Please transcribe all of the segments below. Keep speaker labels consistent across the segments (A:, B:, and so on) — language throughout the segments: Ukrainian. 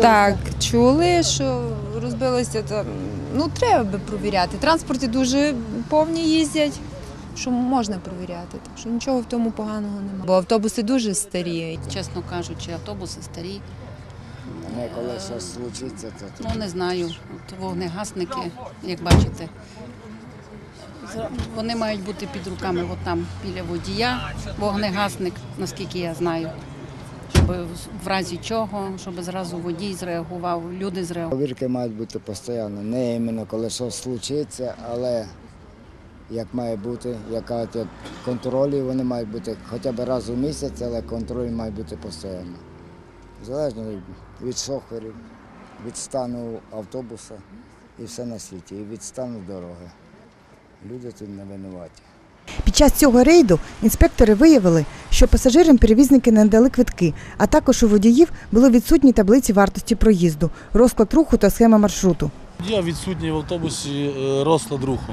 A: Так, чули, що розбилося там. Ну, треба би провіряти. Транспорти дуже повні їздять, що можна провіряти. Так що нічого в тому поганого немає. Бо автобуси дуже старі.
B: Чесно кажучи, автобуси старі.
C: Не коли щось случиться, то
B: Ну не знаю. От вогнегасники, як бачите, вони мають бути під руками, от там біля водія, вогнегасник, наскільки я знаю. Щоб в разі чого, щоб зразу водій зреагував, люди зреагували.
C: Повірки мають бути постійно. Не іменно коли щось случиться, але як має бути, як кажуть, як контролі вони мають бути хоча б раз у місяць, але контроль має бути постійно. Залежно від- від шоферів, від стану автобуса і все на світі, і від стану дороги. Люди тут не винуваті.
D: Під час цього рейду інспектори виявили, що пасажирам перевізники не надали квитки, а також у водіїв були відсутні таблиці вартості проїзду, розклад руху та схема маршруту.
E: Є відсутній в автобусі е, розклад руху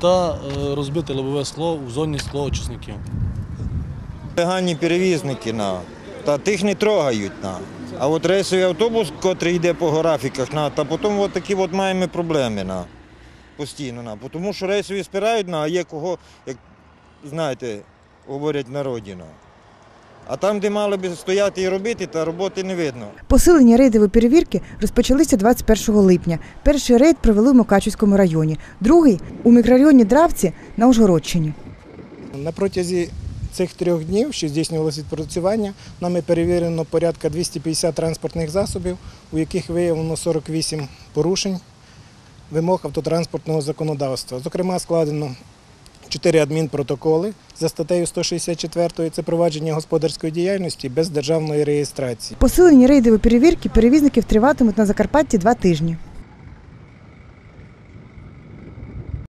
E: та е, розбите лобове скло в зоні склоочисників.
F: Легальні перевізники на. Та тих не трогають на. А от рейсовий автобус, котрий йде по графіках, на, та потім от такі от маємо проблеми на. Постійно на. Бо Тому що рейсові спирають на, а є кого, як знаєте, говорять на. А там, де мали би стояти і робити, та роботи не видно.
D: Посилені рейдові перевірки розпочалися 21 липня. Перший рейд провели в Мукачівському районі, другий у мікрорайоні Дравці на Ужгородщині.
G: На протязі цих трьох днів, що здійснювалося відпрацювання, нами перевірено порядка 250 транспортних засобів, у яких виявлено 48 порушень вимог автотранспортного законодавства. Зокрема, складено 4 адмінпротоколи за статтею 164 це провадження господарської діяльності без державної реєстрації.
D: Посилені рейдові перевірки перевізників триватимуть на Закарпатті два тижні.